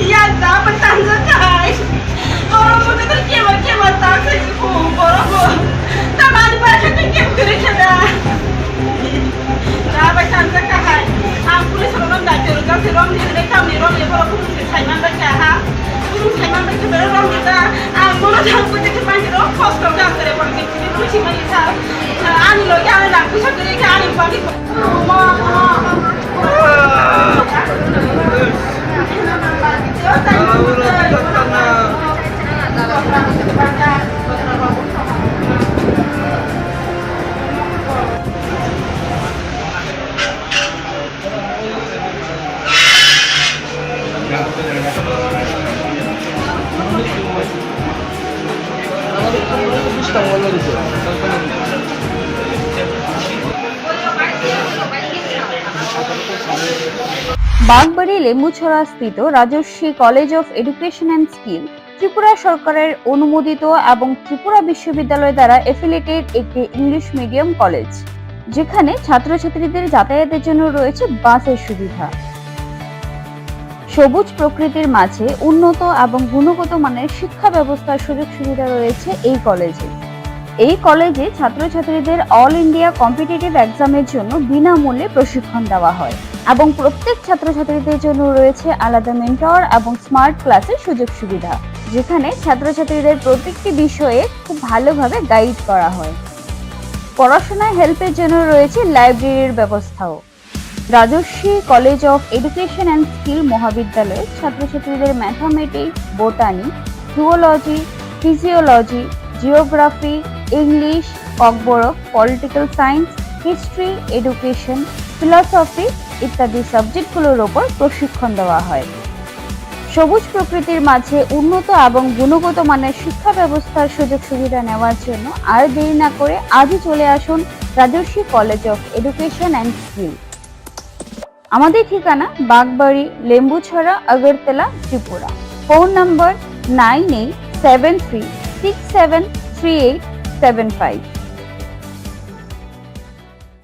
यांचा पण चांगलं काय बरोबर तर केव्हा केव्हा तास हो बरोबर तर माझी भाषा पण केव्हा करू शकता राबाशांचं काय आमकुले सगळं गाठेवर गाठे रॉमलेकडे कामले रॉमले बरोबर कुठे सायमानबाई काय हा कुठून सायमानबाई सगळं रॉमलेचा आम्हाला झाकू त्याच्या पाहिजे रॉम फॉस्ट रॉम गाठे बरोबर किती खुशी म्हणजे आणलं की आम्ही लागू शकतो की आणि बाकी বাগবাড়ি লেম্বুছড়া স্থিত Rajasvi college of education and skill, Tripura সরকারের অনুমোদিত এবং ত্রিপুরা বিশ্ববিদ্যালয় দ্বারা এফিলেটেড একটি ইংলিশ মিডিয়াম কলেজ, যেখানে ছাত্রছাত্রীদের যাতায়াতের জন্য রয়েছে বাসের সুবিধা। সবুজ প্রকৃতির মাঝে উন্নত এবং গুণগত মানের শিক্ষা ব্যবস্থার সুযোগ সুবিধা রয়েছে এই কলেজে। এই কলেজে ছাত্রছাত্রীদের অল ইন্ডিয়া কম্পিটিটিভ এক্সামের জন্য বিনামূল্যে প্রশিক্ষণ দেওয়া হয় এবং প্রত্যেক ছাত্রছাত্রীদের জন্য রয়েছে আলাদা মেন্টর এবং স্মার্ট ক্লাসের সুযোগ সুবিধা, যেখানে ছাত্রছাত্রীদের প্রত্যেকটি বিষয়ে খুব ভালোভাবে গাইড করা হয়। পড়াশোনায় হেল্পের জন্য রয়েছে লাইব্রেরির ব্যবস্থাও। Rajasvi college of education and skill মহাবিদ্যালয়ে ছাত্রছাত্রীদের mathematics botany zoology physiology geography English Kokborok political science history education philosophy ইত্যাদি সাবজেক্টগুলোর ওপর প্রশিক্ষণ দেওয়া হয়। সবুজ প্রকৃতির মাঝে উন্নত এবং গুণগত মানের শিক্ষা ব্যবস্থার সুযোগ সুবিধা নেওয়ার জন্য আর দেরি না করে আজই চলে আসুন Rajasvi college of education and skill আমাদের ঠিকানা Bagbari, Lembuchhara, Agartala, Tripura. Phone number nine eight seven three six seven three eight seven five